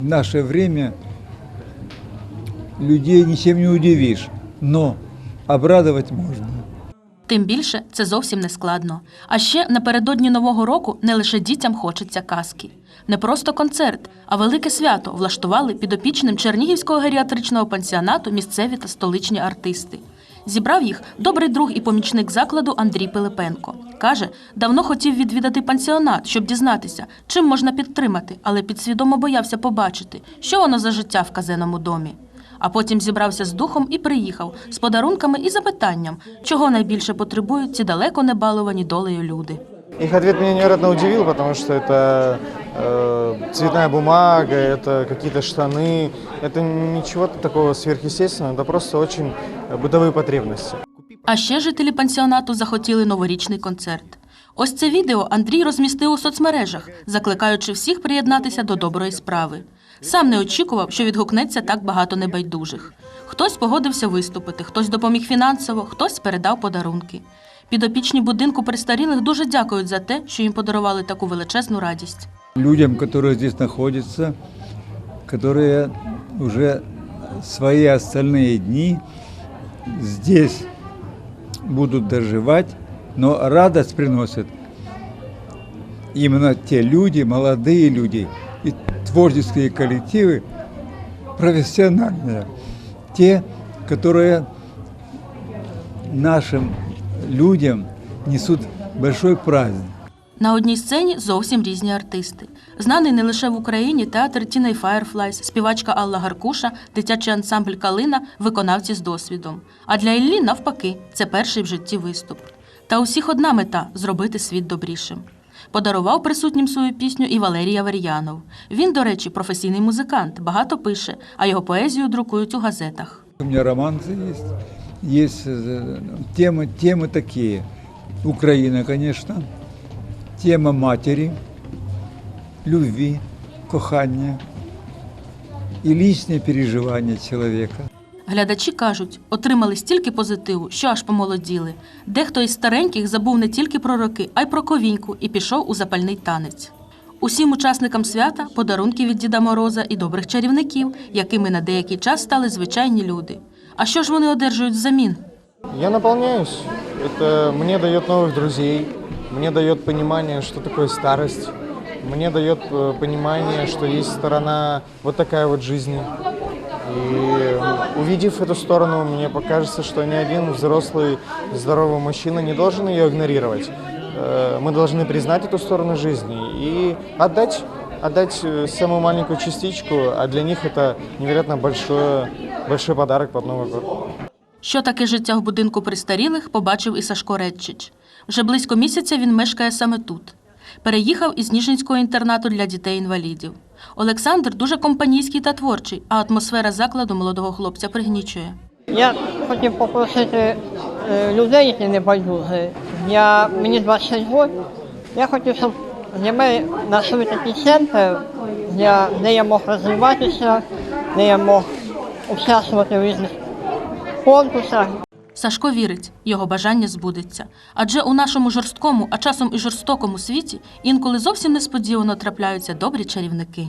В наше время людей ничем не удивишь, но обрадовать можно. Тим більше це зовсім не складно. А ще напередодні нового року не лише дітям хочеться казки. Не просто концерт, а велике свято влаштували підопічним Чернігівського геріатричного пансіонату місцеві та столичні артисти. Зібрав їх добрий друг і помічник закладу Андрій Пилипенко. Каже, давно хотів відвідати пансіонат, щоб дізнатися, чим можна підтримати, але підсвідомо боявся побачити, що воно за життя в казеному домі. А потім зібрався з духом і приїхав з подарунками і запитанням, чого найбільше потребують ці далеко не баловані долею люди. Их ответ меня невероятно удивил, потому что это э, цветная бумага, это какие-то штаны, это ничего такого сверхъестественного, это просто очень бытовые потребности. А ще жителі пансіонату захотіли новорічний концерт. Ось це відео Андрій розмістив у соцмережах, закликаючи всіх приєднатися до доброї справи. Сам не очікував, що відгукнеться так багато небайдужих. Хтось погодився виступити, хтось допоміг фінансово, хтось передав подарунки. Підопічні будинку престарілих дуже дякують за те, що їм подарували таку величезну радість. Людям, которые здесь находятся, которые уже свои остальные дни здесь будут доживать, но радость приносят именно те люди, молодые люди и творческие коллективы, профессиональные, те, которые нашим людям несут большой праздник. На одній сцені зовсім різні артисти. Знаний не лише в Україні театр Тіней Фаєрфлайс, співачка Алла Гаркуша, дитячий ансамбль Калина, виконавці з досвідом. А для Іллі навпаки, це перший в житті виступ. Та усіх одна мета зробити світ добрішим. Подарував присутнім свою пісню і Валерій Аверьянов. Він, до речі, професійний музикант, багато пише, а його поезію друкують у газетах. У меня романсы есть, есть э, темы, темы такие. Украина, конечно, тема матери, любви, кохания и личные переживания человека. Глядачі кажуть, отримали стільки позитиву, що аж помолоділи. Дехто із стареньких забув не тільки про роки, а й про ковіньку і пішов у запальний танець. Усім учасникам свята подарунки від Діда Мороза і добрих чарівників, якими на деякий час стали звичайні люди. А що ж вони одержують взамін? Я наполняюсь. Это мне дает новых друзей, мне дает понимание, что такое старость, мне дает э, понимание, что есть сторона вот такая вот жизни. И э, увидев эту сторону, мне покажется, что ни один взрослый, здоровый мужчина не должен ее игнорировать. Э, Мы должны признать эту сторону жизни и отдать, отдать э, самую маленькую частичку, а для них это невероятно большой, большой подарок под Новый год. Що таке життя в будинку престарілих, побачив і Сашко Редчич. Вже близько місяця він мешкає саме тут. Переїхав із Ніжинського інтернату для дітей-інвалідів. Олександр дуже компанійський та творчий, а атмосфера закладу молодого хлопця пригнічує. Я хотів попросити е, людей, які не байдужі. я, мені 26 років. Я хотів, щоб для мене знайшли такий центр, для, де я мог розвиватися, де я мог участвувати в різних конкурсах. Сашко вірить, його бажання збудеться. Адже у нашому жорсткому, а часом і жорстокому світі інколи зовсім несподівано трапляються добрі чарівники.